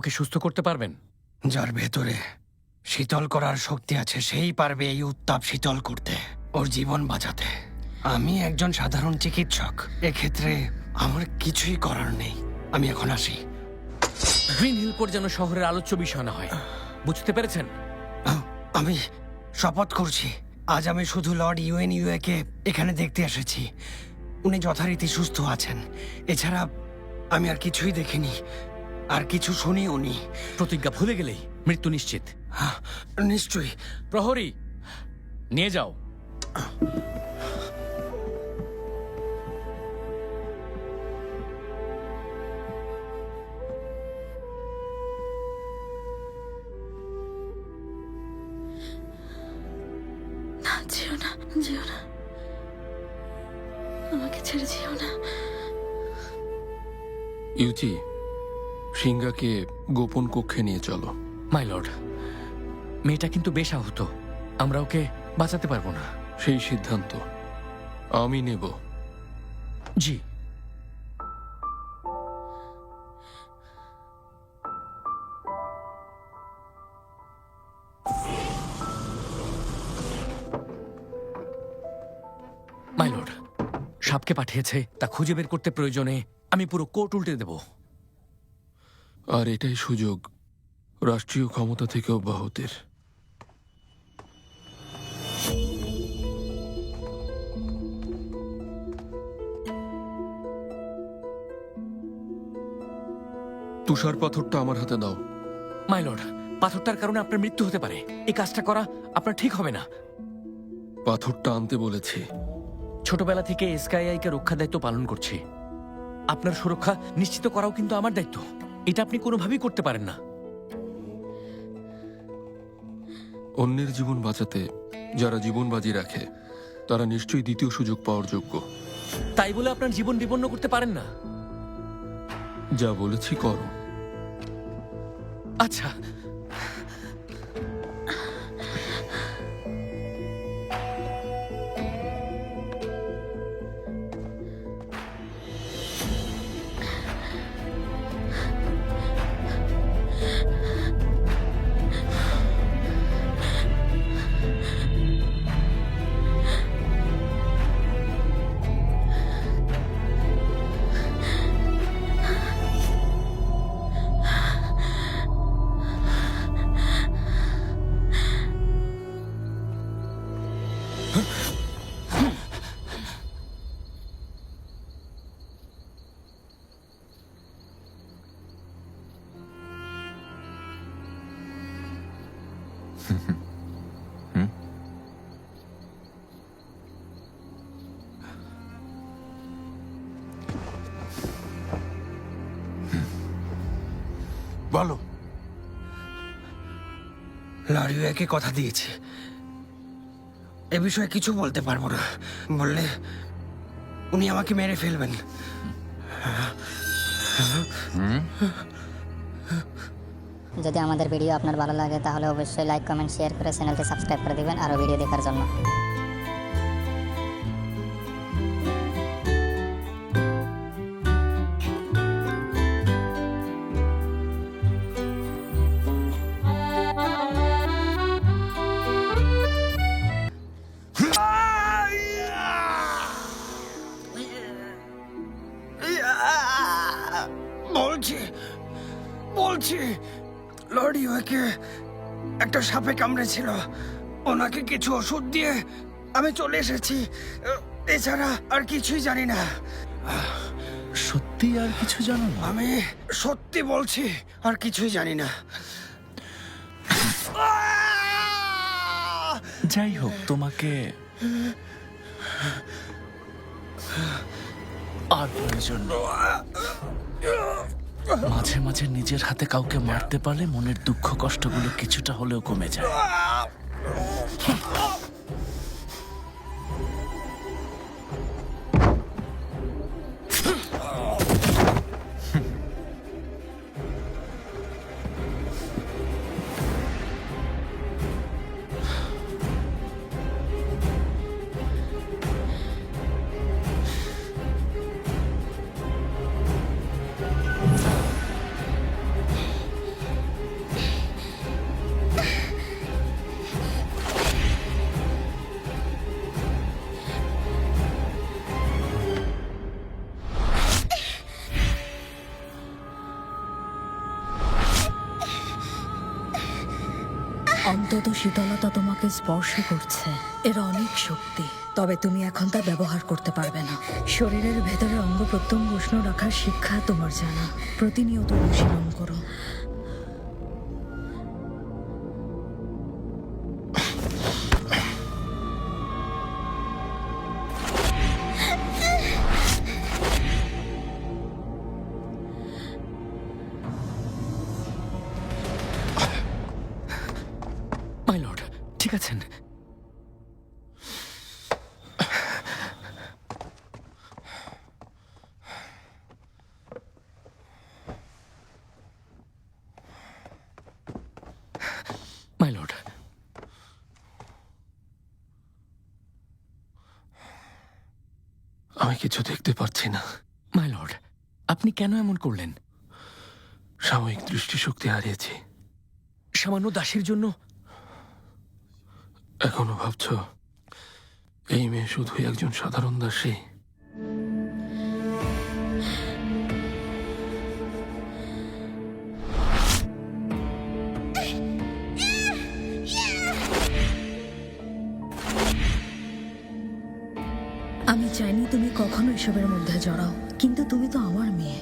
ওকে সুস্থ করতে পারবেন? যার ভেতরে শীতল করার শক্তি আছে সেই পারবে এই উত্তাপ শীতল করতে ওর জীবন বাঁচাতে। আমি একজন সাধারণ চিকিৎসক এক্ষেত্রে আমার কিছুই করার নেই। আমি এখন আসি। গ্রিন হিল কোর যেন শহরের আলোচ্য বিষয় না হয়। বুঝতে পেরেছেন? আমি শপথ করছি। আজ আমি শুধু লর্ড ইউএন ইউএ কে এখানে দেখতে এসেছি। উনি যথারীতি সুস্থ আছেন। এছাড়া আমি আর কিছুই দেখিনি। আর কিছু শুনি উনি। প্রতিজ্ঞা ভুলে গেলেই মৃত্যু নিশ্চিত। হ্যাঁ, নিশ্চয়ই। প্রহরী নিয়ে যাও। না যেও না যেও না। আমাকে ছেড়ে যেও না। ইউচি সিংগাকে গোপন কক্ষে নিয়ে চলো। মাই লর্ড মেয়েটা কিন্তু বেশ আহত। আমরা ওকে বাঁচাতে পারব না। সেই সিদ্ধান্ত আমি নেব। জি। মাই সাপকে পাঠিয়েছে তা খুঁজে বের করতে প্রয়োজনে আমি পুরো কোর্ট উল্টে দেব। আর এটাই সুযোগ রাষ্ট্রীয় ক্ষমতা থেকে অব্যাহতের। তুষার পাথরটা আমার হাতে দাও মাই লর্ড পাথরটার কারণে আপনার মৃত্যু হতে পারে। এই কাজটা করা আপনার ঠিক হবে না। পাথরটা আনতে বলেছি। ছোটবেলা থেকে এসকাইআই কে রক্ষা দায়িত্ব পালন করছি। আপনার সুরক্ষা নিশ্চিত করাও কিন্তু আমার দায়িত্ব। এটা আপনি কোনোভাবেই করতে পারেন না। অন্যের জীবন বাঁচাতে যারা জীবন বাজি রাখে তারা নিশ্চয়ই দ্বিতীয় সুযোগ পাওয়ার যোগ্য। তাই বলে আপনার জীবন বিপন্ন করতে পারেন না? যা বলেছি করো। আচ্ছা। বলো। লর্ড ইউএকে কথা দিয়েছি। এ বিষয়ে কিছু বলতে পারব না। বললে উনি আমাকে মেরে ফেলবেন। যদি আমাদের ভিডিও আপনার ভালো লাগে, তাহলে অবশ্যই লাইক কমেন্ট শেয়ার করে চ্যানেলটি সাবস্ক্রাইব করে দেবেন আরও ভিডিও দেখার জন্য। বলছি বলছি। লর্ড ইউএকে একটা সাপে কামড়েছিল। ওনাকে কিছু ওষুধ দিয়ে আমি চলে এসেছি। এছাড়া আর কিছুই জানি না। সত্যি আর কিছু জানো না? আমি সত্যি বলছি আর কিছুই জানি না। যাই হোক তোমাকে আর প্রয়োজন। মাঝে মাঝে নিজের হাতে কাউকে মারতে পারলে মনের দুঃখ কষ্টগুলো কিছুটা হলেও কমে যায়। অন্তত শীতলতা তোমাকে স্পর্শ করছে। এর অনেক শক্তি। তবে তুমি এখন তা ব্যবহার করতে পারবে না। শরীরের ভেতরে অঙ্গ প্রত্যঙ্গ উষ্ণ রাখার শিক্ষা তোমার জানা। প্রতিনিয়ত অনুশীলন করো। ঠিক আছেন? মাই লর্ড আমি কিছু দেখতে পাচ্ছি না। মাই লর্ড আপনি কেন এমন করলেন? সাময়িক দৃষ্টিশক্তি হারিয়েছি। সামান্য দাসের জন্য এখনও ভাবছ, এই মেয়ে শুধুই একজন সাধারণ দাসী? আমি চাইনি তুমি কখনো এসবের মধ্যে জড়াও, কিন্তু তুমি তো আমার মেয়ে।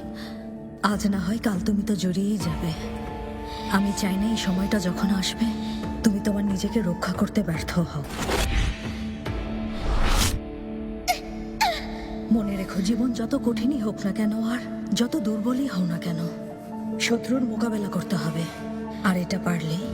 আজ না হয় কাল তুমি তো জড়িয়েই যাবে। আমি চাই না এই সময়টা যখন আসবে তুমি তোমার নিজেকে রক্ষা করতে ব্যর্থ হও। মনে রেখো, জীবন যত কঠিনই হোক না কেন, আর যত দুর্বলই হও না কেন, শত্রুর মোকাবেলা করতে হবে। আর এটা পারলেই